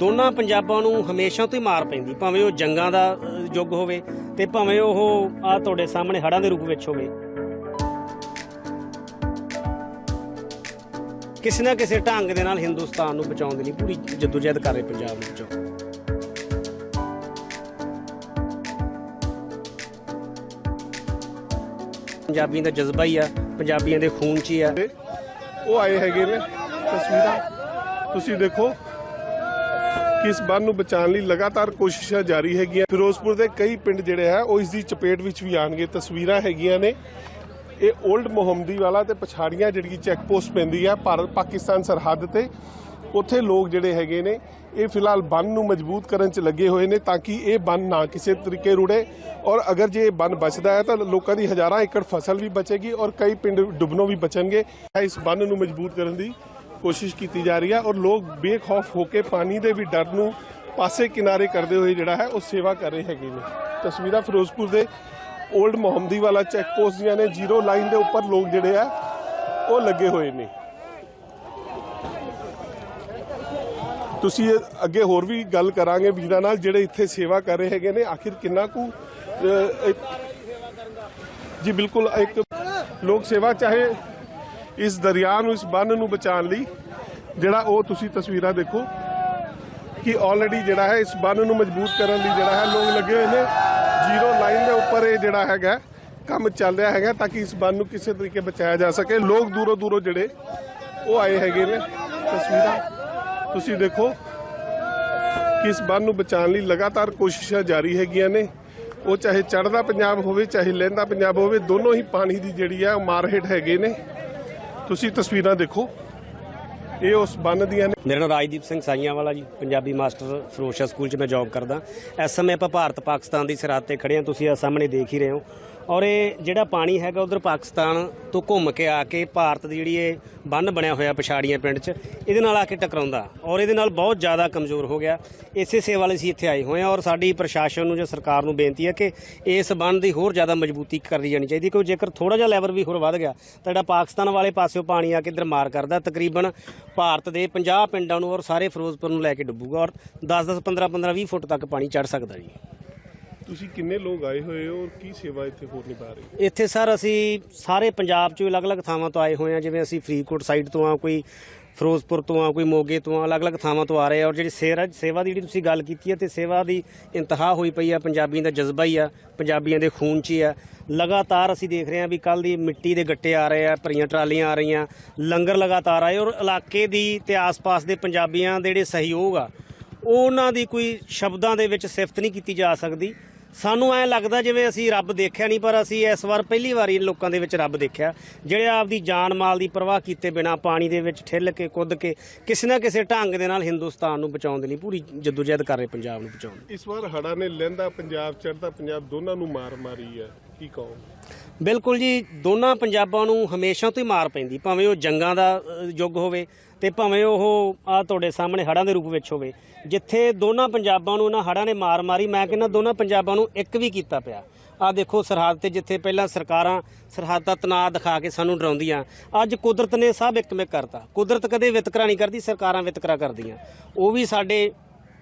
ਦੋਨਾਂ ਪੰਜਾਬਾਂ ਨੂੰ ਹਮੇਸ਼ਾ ਤੋਂ ਹੀ ਮਾਰ ਪੈਂਦੀ, ਭਾਵੇਂ ਉਹ ਜੰਗਾਂ ਦਾ ਯੁੱਗ ਹੋਵੇ ਤੇ ਭਾਵੇਂ ਉਹ ਆ ਤੁਹਾਡੇ ਸਾਹਮਣੇ ਹੜ੍ਹਾਂ ਦੇ ਰੂਪ ਵਿੱਚ ਹੋਵੇ। ਕਿਸੇ ਨਾ ਕਿਸੇ ਢੰਗ ਦੇ ਨਾਲ ਹਿੰਦੁਸਤਾਨ ਨੂੰ ਬਚਾਉਣ ਦੇ ਲਈ ਪੂਰੀ ਜਦੋਜਹਿਦ ਕਰ ਰਹੇ ਪੰਜਾਬ ਨੂੰ ਪੰਜਾਬੀਆਂ ਦਾ ਜਜ਼ਬਾ ਹੀ ਆ, ਪੰਜਾਬੀਆਂ ਦੇ ਖੂਨ 'ਚ ਹੀ ਆ। ਉਹ ਆਏ ਹੈਗੇ ਨੇ ਤਸਵੀਰਾਂ। ਤੁਸੀਂ ਦੇਖੋ ਕਿ ਇਸ ਬੰਨ ਨੂੰ ਬਚਾਉਣ ਲਈ ਲਗਾਤਾਰ ਕੋਸ਼ਿਸ਼ਾਂ ਜਾਰੀ ਹੈਗੀਆਂ। ਫਿਰੋਜ਼ਪੁਰ ਦੇ ਕਈ ਪਿੰਡ ਜਿਹੜੇ ਆ ਉਹ ਇਸ ਦੀ ਚਪੇਟ ਵਿੱਚ ਵੀ ਆਣਗੇ ਤਸਵੀਰਾਂ ਹੈਗੀਆਂ ਨੇ। ਇਹ 올ਡ ਮੁਹੰਮਦੀ ਵਾਲਾ ਤੇ ਪਛਾੜੀਆਂ ਜਿਹੜੀ ਚੈੱਕ ਪੋਸਟ ਪੈਂਦੀ ਆ, ਭਾਰਤ ਪਾਕਿਸਤਾਨ ਸਰਹੱਦ ਤੇ। ਉੱਥੇ ਲੋਕ ਜਿਹੜੇ ਹੈਗੇ ਨੇ, ਇਹ ਫਿਲਹਾਲ ਬੰਨ ਨੂੰ ਮਜ਼ਬੂਤ ਕਰਨ 'ਚ ਲੱਗੇ ਹੋਏ ਨੇ ਤਾਂ ਕਿ ਇਹ ਬੰਨ ਨਾ ਕਿਸੇ ਤਰੀਕੇ ਰੁੜੇ। ਔਰ ਅਗਰ ਜੇ ਇਹ ਬੰਨ ਬਚਦਾ ਹੈ ਤਾਂ ਲੋਕਾਂ ਦੀ ਹਜ਼ਾਰਾਂ ਏਕੜ ਫਸਲ ਵੀ ਬਚੇਗੀ ਔਰ ਕਈ ਪਿੰਡ ਡੁੱਬਣੋਂ ਵੀ ਬਚਣਗੇ। ਇਸ ਬੰਨ ਨੂੰ ਮਜ਼ਬੂਤ ਕਰਨ ਦੀ ਕੋਸ਼ਿਸ਼ ਕੀਤੀ ਜਾ ਰਹੀ ਹੈ ਔਰ ਲੋਕ ਬੇਖੌਫ ਹੋ ਕੇ ਪਾਣੀ ਦੇ ਵੀ ਡਰ ਨੂੰ ਪਾਸੇ ਕਿਨਾਰੇ ਕਰਦੇ ਹੋਏ ਜਿਹੜਾ ਹੈ ਉਹ ਸੇਵਾ ਕਰ ਰਹੇ ਹੈਗੇ ਨੇ। ਤਸਵੀਰਾਂ ਫਿਰੋਜ਼ਪੁਰ ਦੇ 올ਡ ਮੁਹੰਮਦੀ ਵਾਲਾ ਚੈੱਕ ਪੋਸਟ ਦੀਆਂ ਨੇ, ਜ਼ੀਰੋ ਲਾਈਨ ਦੇ ਉੱਪਰ ਲੋਕ ਜਿਹੜੇ ਆ, ਉਹ ਲੱਗੇ ਹੋਏ ਨੇ। ਤੁਸੀਂ ਅੱਗੇ ਹੋਰ ਵੀ ਗੱਲ ਕਰਾਂਗੇ ਵੀਰਾਂ ਨਾਲ, ਜਿਹੜੇ ਇੱਥੇ ਸੇਵਾ ਕਰ ਰਹੇ ਹੈਗੇ ਨੇ, ਆਖਿਰ ਕਿੰਨਾ ਕੁ ਜੀ, ਬਿਲਕੁਲ, ਇੱਕ ਲੋਕ ਸੇਵਾ, ਚਾਹੇ ਇਸ ਦਰਿਆ ਨੂੰ, ਇਸ ਬੰਨ ਨੂੰ ਬਚਾਉਣ ਲਈ ਜਿਹੜਾ ਉਹ ਤੁਸੀਂ ਤਸਵੀਰਾਂ ਦੇਖੋ ਕਿ ਆਲਰੇਡੀ ਜਿਹੜਾ ਹੈ ਇਸ ਬੰਨ ਨੂੰ ਮਜ਼ਬੂਤ ਕਰਨ ਲਈ ਜਿਹੜਾ ਹੈ ਲੋਕ ਲੱਗੇ ਹੋਏ ਨੇ। ਜ਼ੀਰੋ ਲਾਈਨ ਦੇ ਉੱਪਰ ਇਹ ਜਿਹੜਾ ਹੈਗਾ, ਕੰਮ ਚੱਲ ਰਿਹਾ ਹੈਗਾ ਤਾਂ ਕਿ ਇਸ ਬੰਨ ਨੂੰ ਕਿਸੇ ਤਰੀਕੇ ਬਚਾਇਆ ਜਾ ਸਕੇ। ਲੋਕ ਦੂਰੋਂ ਦੂਰੋਂ ਜਿਹੜੇ ਉਹ ਆਏ ਹੈਗੇ ਨੇ ਤਸਵੀਰਾਂ। ਤੁਸੀਂ ਦੇਖੋ ਕਿ ਇਸ ਬੰਨ ਨੂੰ ਬਚਾਉਣ ਲਈ ਲਗਾਤਾਰ ਕੋਸ਼ਿਸ਼ਾਂ ਜਾਰੀ ਹੈਗੀਆਂ ਨੇ। ਉਹ ਚਾਹੇ ਚੜਦਾ ਪੰਜਾਬ ਹੋਵੇ, ਚਾਹੇ ਲਹਿੰਦਾ ਪੰਜਾਬ ਹੋਵੇ, ਦੋਨੋਂ ਹੀ ਪਾਣੀ ਦੀ ਜਿਹੜੀ ਆ ਉਹ ਮਾਰ ਹੇਠ ਹੈਗੇ ਨੇ। ਤੁਸੀਂ ਤਸਵੀਰਾਂ ਦੇਖੋ। ਇਹ ਉਸ ਬੰਨ ਦੀਆਂ ਨੇ। ਮੇਰਾ ਨਾਮ ਰਾਜਦੀਪ ਸਿੰਘ ਸਾਈਆਂ ਵਾਲਾ ਜੀ, ਪੰਜਾਬੀ ਮਾਸਟਰ ਫਰੋਸ਼ਾ ਸਕੂਲ 'ਚ ਮੈਂ ਜੌਬ ਕਰਦਾ। ਇਸ ਸਮੇਂ ਆਪਾਂ ਭਾਰਤ ਪਾਕਿਸਤਾਨ ਦੀ ਸਰਹੱਦ ਤੇ ਖੜੇ ਹਾਂ, ਤੁਸੀਂ ਆ ਸਾਹਮਣੇ ਦੇਖ ਹੀ ਰਹੇ ਹੋ। ਔਰ ਇਹ ਜਿਹੜਾ ਪਾਣੀ ਹੈਗਾ ਉਧਰ ਪਾਕਿਸਤਾਨ ਤੋਂ ਘੁੰਮ ਕੇ ਆ ਕੇ ਭਾਰਤ ਦੀ ਜਿਹੜੀ ਇਹ ਬੰਨ ਬਣਿਆ ਹੋਇਆ ਪਛਾੜੀਆਂ ਪਿੰਡ 'ਚ, ਇਹਦੇ ਨਾਲ ਆ ਕੇ ਟਕਰਾਉਂਦਾ। ਔਰ ਇਹਦੇ ਨਾਲ ਬਹੁਤ ਜ਼ਿਆਦਾ ਕਮਜ਼ੋਰ ਹੋ ਗਿਆ। ਇਸੇ ਸੇਵਾ ਲਈ ਅਸੀਂ ਇੱਥੇ ਆਏ ਹੋਏ ਹਾਂ ਔਰ ਸਾਡੀ ਪ੍ਰਸ਼ਾਸਨ ਨੂੰ ਜਾਂ ਸਰਕਾਰ ਨੂੰ ਬੇਨਤੀ ਹੈ ਕਿ ਇਸ ਬੰਨ ਦੀ ਹੋਰ ਜ਼ਿਆਦਾ ਮਜ਼ਬੂਤੀ ਕਰੀ ਜਾਣੀ ਚਾਹੀਦੀ ਕਿਉਂਕਿ ਜੇਕਰ ਥੋੜਾ ਜਿਹਾ ਲੈਵਲ ਵੀ ਹੋਰ ਵੱਧ ਗਿਆ, ਤਾਂ ਜਿਹੜਾ ਪਾਕਿਸਤਾਨ ਵਾਲੇ ਪਾਸਿਓਂ ਪਾਣੀ ਆ ਕੇ ਇੱਧਰ ਮਾਰ ਕਰਦਾ। ਤਕਰੀਬਨ ਭਾਰਤ ਦੇ 50 ਪਿੰਡਾਂ ਨੂੰ ਔਰ ਸਾਰੇ ਫਿਰੋਜ਼ਪੁਰ ਨੂੰ ਲੈ ਕੇ ਡੁੱਬੂਗਾ ਔਰ 10-10 15-15 20 ਫੁੱਟ ਤੱਕ ਪਾਣੀ ਚੜ ਸਕਦਾ ਜੀ। ਤੁਸੀਂ ਕਿੰਨੇ ਲੋਕ ਆਏ ਹੋਏ ਹੋ ਔਰ ਕੀ ਸੇਵਾ ਇੱਥੇ ਹੋਰ ਨਿਭਾ ਰਹੇ ਹੋ? ਇੱਥੇ ਸਰ ਅਸੀਂ ਸਾਰੇ ਪੰਜਾਬ ਚੋਂ ਅਲੱਗ-ਅਲੱਗ ਥਾਵਾਂ ਤੋਂ ਆਏ ਹੋਏ ਆ ਜਿਵੇਂ ਅਸੀਂ ਫਰੀਦਕੋਟ ਸਾਈਡ ਤੋਂ ਆ ਕੋਈ ਫਿਰੋਜ਼ਪੁਰ ਤੋਂ ਆ ਕੋਈ ਮੋਗੇ ਤੋਂ ਆ ਅਲੱਗ-ਅਲੱਗ ਥਾਵਾਂ ਤੋਂ ਆ ਰਹੇ ਆ ਔਰ ਜਿਹੜੀ ਸੇਵਾ ਸੇਵਾ ਦੀ ਜਿਹੜੀ ਤੁਸੀਂ ਗੱਲ ਕੀਤੀ ਹੈ ਤੇ ਸੇਵਾ ਦੀ ਇੰਤਹਾ ਹੋਈ ਪਈ ਆ, ਪੰਜਾਬੀਆਂ ਦਾ ਜਜ਼ਬਾ ਹੀ ਆ, ਪੰਜਾਬੀਆਂ ਦੇ ਖੂਨ 'ਚ ਹੀ ਆ। ਲਗਾਤਾਰ ਅਸੀਂ ਦੇਖ ਰਹੇ ਹਾਂ ਵੀ ਕੱਲ ਦੀ ਮਿੱਟੀ ਦੇ ਗੱਟੇ ਆ ਰਹੇ ਆ, ਭਰੀਆਂ ਟਰਾਲੀਆਂ ਆ ਰਹੀਆਂ, ਲੰਗਰ ਲਗਾਤਾਰ ਆਏ ਔਰ ਇਲਾਕੇ ਦੀ ਤੇ ਆਸ-ਪਾਸ ਦੇ ਪੰਜਾਬੀਆਂ ਦੇ ਜਿਹੜੇ ਸਹਿਯੋਗ ਆ ਉਹਨਾਂ ਦੀ ਕੋਈ ਸ਼ਬਦਾਂ ਦੇ ਵਿੱਚ ਸਿਫਤ ਨਹੀਂ ਕੀਤੀ ਜਾ ਸਕਦੀ। ਸਾਨੂੰ ਐ ਲੱਗਦਾ ਜਿਵੇਂ ਅਸੀਂ ਰੱਬ ਦੇਖਿਆ ਨਹੀਂ, ਪਰ ਅਸੀਂ ਇਸ ਵਾਰ ਪਹਿਲੀ ਵਾਰੀ ਲੋਕਾਂ ਦੇ ਵਿੱਚ ਰੱਬ ਦੇਖਿਆ। ਜਿਹੜੇ ਆਪਦੀ ਜਾਨ ਮਾਲ ਦੀ ਪਰਵਾਹ ਕੀਤੇ ਬਿਨਾ ਪਾਣੀ ਦੇ ਵਿੱਚ ਠਿੱਲ ਕੇ, ਕੁੱਦ ਕੇ ਕਿਸੇ ਨਾ ਕਿਸੇ ਢੰਗ ਦੇ ਨਾਲ ਹਿੰਦੁਸਤਾਨ ਨੂੰ ਬਚਾਉਣ ਦੇ ਲਈ ਪੂਰੀ ਜਦੋਜਹਿਦ ਕਰ ਰਹੇ, ਪੰਜਾਬ ਨੂੰ ਬਚਾਉਣ ਇਸ ਵਾਰ ਹੜਾ ਨੇ ਲਹਿੰਦਾ, ਪੰਜਾਬ ਚੜਦਾ ਪੰਜਾਬ ਦੋਨਾਂ ਨੂੰ ਮਾਰ ਮਾਰੀ ਹੈ। ਕੀ ਕਹੋ ਬਿਲਕੁਲ ਜੀ, ਦੋਨਾਂ ਪੰਜਾਬਾਂ ਨੂੰ ਹਮੇਸ਼ਾ ਤੋਂ ਹੀ ਮਾਰ ਪੈਂਦੀ, ਭਾਵੇਂ ਉਹ ਜੰਗਾਂ ਦਾ ਯੁੱਗ ਹੋਵੇ ਤੇ ਭਾਵੇਂ ਉਹ ਆ ਤੁਹਾਡੇ ਸਾਹਮਣੇ ਹੜ੍ਹਾਂ ਦੇ ਰੂਪ ਵਿੱਚ ਹੋਵੇ। ਜਿੱਥੇ ਦੋਨਾਂ ਪੰਜਾਬਾਂ ਨੂੰ ਉਹਨਾਂ ਹੜ੍ਹਾਂ ਨੇ ਮਾਰ ਮਾਰੀ, ਮੈਂ ਕਹਿੰਦਾ ਦੋਨਾਂ ਪੰਜਾਬਾਂ ਨੂੰ ਇੱਕ ਵੀ ਕੀਤਾ ਪਿਆ। ਆ ਦੇਖੋ ਸਰਹੱਦ ਤੇ ਜਿੱਥੇ ਪਹਿਲਾਂ ਸਰਕਾਰਾਂ ਸਰਹੱਦ ਦਾ ਤਣਾਅ ਦਿਖਾ ਕੇ ਸਾਨੂੰ ਡਰਾਉਂਦੀਆਂ, ਅੱਜ ਕੁਦਰਤ ਨੇ ਸਭ ਇੱਕਮਿਕ ਕਰਤਾ। ਕੁਦਰਤ ਕਦੇ ਵਿਤਕਰਾ ਨਹੀਂ ਕਰਦੀ, ਸਰਕਾਰਾਂ ਵਿਤਕਰਾ ਕਰਦੀਆਂ। ਉਹ ਵੀ ਸਾਡੇ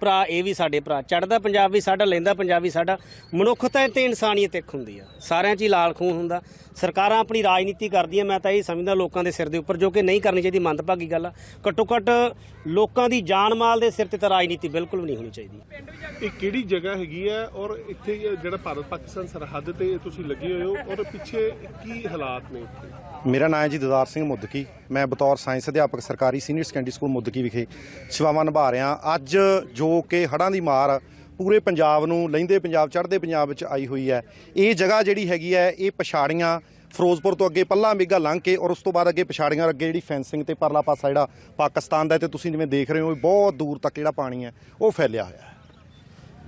ਭਰਾ ਇਹ ਵੀ ਸਾਡੇ ਭਰਾ ਚੜਦਾ ਪੰਜਾਬ ਵੀ ਸਾਡਾ ਲੈਂਦਾ ਪੰਜਾਬ ਵੀ ਸਾਡਾ ਮਨੁੱਖਤਾ ਤੇ ਇਨਸਾਨੀਅਤ ਇੱਕ ਹੁੰਦੀ ਆ। ਸਾਰਿਆਂ 'ਚ ਹੀ ਲਾਲ ਖੂਨ ਹੁੰਦਾ। ਸਰਕਾਰਾਂ ਆਪਣੀ ਰਾਜਨੀਤੀ ਕਰਦੀਆਂ ਮੈਂ ਤਾਂ ਇਹ ਸਮਝਦਾ ਲੋਕਾਂ ਦੇ ਸਿਰ ਦੇ ਉੱਪਰ ਜੋ ਕਿ ਨਹੀਂ ਕਰਨੀ ਚਾਹੀਦੀ ਮੰਦਭਾਗੀ ਗੱਲ ਆ। ਘੱਟੋ ਘੱਟ ਲੋਕਾਂ ਦੀ ਜਾਨ ਮਾਲ ਦੇ ਸਿਰ ਤੇ ਤਾਂ ਰਾਜਨੀਤੀ ਬਿਲਕੁਲ ਵੀ ਨਹੀਂ ਹੋਣੀ ਚਾਹੀਦੀ। ਇਹ ਕਿਹੜੀ ਜਗ੍ਹਾ ਹੈਗੀ ਹੈ ਔਰ ਇੱਥੇ ਜਿਹੜਾ ਭਾਰਤ ਪਾਕਿਸਤਾਨ ਸਰਹੱਦ ਤੇ ਤੁਸੀਂ ਲੱਗੇ ਹੋਏ ਹੋ ਔਰ ਪਿੱਛੇ ਕੀ ਹਾਲਾਤ ਨੇ ਇੱਥੇ? ਮੇਰਾ ਨਾਮ ਹੈ ਜੀ ਦਦਾਰ ਸਿੰਘ ਮੁੱਦਕੀ। ਮੈਂ ਬਤੌਰ ਸਾਇੰਸ ਅਧਿਆਪਕ ਸਰਕਾਰੀ ਸੀਨੀਅਰ ਸੈਕੰਡਰੀ ਸਕੂਲ ਮੁੱਦਕੀ ਵਿਖੇ ਸੇਵਾਵਾਂ ਨਿਭਾ ਰਿਹਾ। ਅੱਜ ਜੋ ਕਿ ਹੜ੍ਹਾਂ ਦੀ ਮਾਰ ਪੂਰੇ ਪੰਜਾਬ ਨੂੰ ਲੈਂਦੇ ਪੰਜਾਬ, ਚੜ੍ਹਦੇ ਪੰਜਾਬ ਵਿੱਚ ਆਈ ਹੋਈ ਹੈ। ਇਹ ਜਗ੍ਹਾ ਜਿਹੜੀ ਹੈਗੀ ਹੈ, ਇਹ ਪਛਾੜੀਆਂ ਫਿਰੋਜ਼ਪੁਰ ਤੋਂ ਅੱਗੇ ਪੱਲਾ ਮੇਗਾ ਲੰਘ ਕੇ ਔਰ ਉਸ ਤੋਂ ਬਾਅਦ ਅੱਗੇ ਪਛਾੜੀਆਂ ਅੱਗੇ ਜਿਹੜੀ ਫੈਂਸਿੰਗ ਤੇ ਪਰਲਾ ਪਾਸਾ ਜਿਹੜਾ ਪਾਕਿਸਤਾਨ ਦਾ ਹੈ ਤੇ ਤੁਸੀਂ ਜਿਵੇਂ ਦੇਖ ਰਹੇ ਹੋ ਵੀ ਬਹੁਤ ਦੂਰ ਤੱਕ ਜਿਹੜਾ ਪਾਣੀ ਹੈ, ਉਹ ਫੈਲਿਆ ਹੋਇਆ ਹੈ।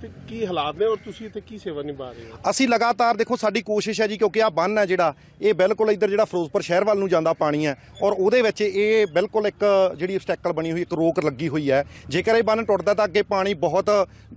ਤੇ ਕੀ ਹਾਲਾਤ ਨੇ ਔਰ ਤੁਸੀਂ ਇੱਥੇ ਕੀ ਸੇਵਾ ਨਿਭਾ ਰਹੇ ਹੋ? ਅਸੀਂ ਲਗਾਤਾਰ ਦੇਖੋ, ਸਾਡੀ ਕੋਸ਼ਿਸ਼ ਹੈ ਜੀ, ਕਿਉਂਕਿ ਆ ਬੰਨ ਹੈ ਜਿਹੜਾ, ਇਹ ਬਿਲਕੁਲ ਇੱਧਰ ਜਿਹੜਾ ਫਿਰੋਜ਼ਪੁਰ ਸ਼ਹਿਰ ਵੱਲ ਨੂੰ ਜਾਂਦਾ ਪਾਣੀ ਹੈ ਔਰ ਉਹਦੇ ਵਿੱਚ ਇਹ ਬਿਲਕੁਲ ਇੱਕ ਜਿਹੜੀ ਸਟੈਕਲ ਬਣੀ ਹੋਈ, ਇੱਕ ਰੋਕ ਲੱਗੀ ਹੋਈ ਹੈ। ਜੇਕਰ ਇਹ ਬੰਨ ਟੁੱਟਦਾ ਤਾਂ ਅੱਗੇ ਪਾਣੀ ਬਹੁਤ,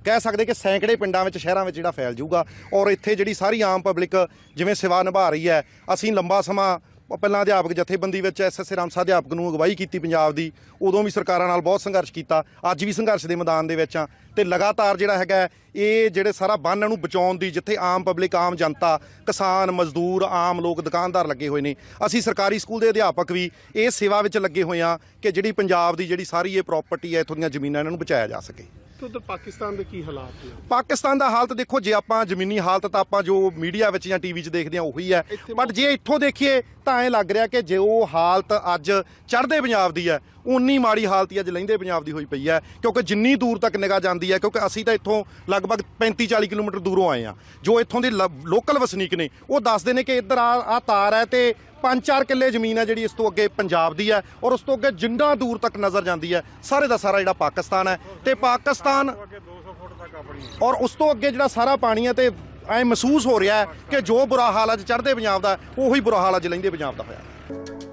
ਕਹਿ ਸਕਦੇ ਕਿ ਸੈਂਕੜੇ ਪਿੰਡਾਂ ਵਿੱਚ, ਸ਼ਹਿਰਾਂ ਵਿੱਚ ਜਿਹੜਾ ਫੈਲ ਜਾਊਗਾ ਔਰ ਇੱਥੇ ਜਿਹੜੀ ਸਾਰੀ ਆਮ ਪਬਲਿਕ ਜਿਵੇਂ ਸੇਵਾ ਨਿਭਾ ਰਹੀ ਹੈ, ਅਸੀਂ ਲੰਬਾ ਸਮਾਂ ਪਹਿਲਾਂ ਅਧਿਆਪਕ ਜਥੇਬੰਦੀ ਵਿੱਚ ਐਸਐਸਏ ਰਾਮਸਾ ਅਧਿਆਪਕ ਨੂੰ ਅਗਵਾਈ ਕੀਤੀ ਪੰਜਾਬ ਦੀ, ਉਦੋਂ ਵੀ ਸਰਕਾਰਾਂ ਨਾਲ ਬਹੁਤ ਸੰਘਰਸ਼ ਕੀਤਾ, ਅੱਜ ਵੀ ਸੰਘਰਸ਼ ਦੇ ਮੈਦਾਨ ਦੇ ਵਿੱਚ ਆ। ਤੇ ਲਗਾਤਾਰ ਜਿਹੜਾ ਹੈਗਾ, ਇਹ ਜਿਹੜੇ ਸਾਰਾ ਬੰਨ ਨੂੰ ਬਚਾਉਣ ਦੀ, ਜਿੱਥੇ ਆਮ ਪਬਲਿਕ, ਆਮ ਜਨਤਾ, ਕਿਸਾਨ, ਮਜ਼ਦੂਰ, ਆਮ ਲੋਕ, ਦੁਕਾਨਦਾਰ ਲੱਗੇ ਹੋਏ ਨੇ। ਅਸੀਂ ਸਰਕਾਰੀ ਸਕੂਲ ਦੇ ਅਧਿਆਪਕ ਵੀ ਇਹ ਸੇਵਾ ਵਿੱਚ ਲੱਗੇ ਹੋਏ ਆ ਕਿ ਜਿਹੜੀ ਪੰਜਾਬ ਦੀ ਜਿਹੜੀ ਸਾਰੀ ਇਹ ਪ੍ਰਾਪਰਟੀ ਹੈ ਇੱਥੋਂ ਦੀਆਂ ਜ਼ਮੀਨਾਂ ਇਹਨਾਂ ਨੂੰ ਬਚਾਇਆ ਜਾ ਸਕੇ। ਤੇ ਉਧਰ ਪਾਕਿਸਤਾਨ ਦੇ ਕੀ ਹਾਲਾਤ ਨੇ? ਪਾਕਿਸਤਾਨ ਦਾ ਹਾਲਤ ਦੇਖੋ ਜੇ ਆਪਾਂ ਜ਼ਮੀਨੀ ਹਾਲਤ ਤਾਂ ਆਪਾਂ ਜੋ ਮੀਡੀਆ ਵਿੱਚ ਜਾਂ ਟੀਵੀ 'ਚ ਦੇਖਦੇ ਹਾਂ ਉਹੀ ਹੈ। ਬਟ ਜੇ ਇੱਥੋਂ ਦੇਖੀਏ ਤਾਂ ਐਂ ਲੱਗ ਰਿਹਾ ਕਿ ਜੇ ਉਹ ਹਾਲਤ ਅੱਜ ਚੜ੍ਹਦੇ ਪੰਜਾਬ ਦੀ ਹੈ ਉਨੀ ਮਾੜੀ ਹਾਲਤ ਹੀ ਅੱਜ ਲਹਿੰਦੇ ਪੰਜਾਬ ਦੀ ਹੋਈ ਪਈ ਹੈ, ਕਿਉਂਕਿ ਜਿੰਨੀ ਦੂਰ ਤੱਕ ਨਿਗਾਹ ਜਾਂਦੀ ਹੈ, ਕਿਉਂਕਿ ਅਸੀਂ ਤਾਂ ਇੱਥੋਂ ਲਗਭਗ 35 40 ਕਿਲੋਮੀਟਰ ਦੂਰੋਂ ਆਏ ਆ ਜੋ ਇੱਥੋਂ ਦੇ ਲ- ਲੋਕਲ ਵਸਨੀਕ ਨੇ, ਉਹ ਦੱਸਦੇ ਨੇ ਕਿ ਇੱਧਰ ਆ ਆ ਤਾਰ ਹੈ ਤੇ 5-4 ਕਿੱਲੇ ਜ਼ਮੀਨ ਹੈ ਜਿਹੜੀ ਇਸ ਤੋਂ ਅੱਗੇ ਪੰਜਾਬ ਦੀ ਹੈ ਔਰ ਉਸ ਤੋਂ ਅੱਗੇ ਜਿੰਨਾ ਦੂਰ ਤੱਕ ਨਜ਼ਰ ਜਾਂਦੀ ਹੈ, ਸਾਰੇ ਦਾ ਸਾਰਾ ਜਿਹੜਾ ਪਾਕਿਸਤਾਨ ਹੈ ਤੇ ਪਾਕਿਸਤਾਨ ਔਰ ਉਸ ਤੋਂ ਅੱਗੇ ਜਿਹੜਾ ਸਾਰਾ ਪਾਣੀ ਹੈ ਤੇ ਐ ਮਹਿਸੂਸ ਹੋ ਰਿਹਾ ਹੈ ਕਿ ਜੋ ਬੁਰਾ ਹਾਲ ਅੱਜ ਚੜ੍ਹਦੇ ਪੰਜਾਬ ਦਾ, ਉਹੀ ਬੁਰਾ ਹਾਲ ਅੱਜ ਲਹਿੰਦੇ ਪੰਜਾਬ ਦਾ ਹੋਇਆ।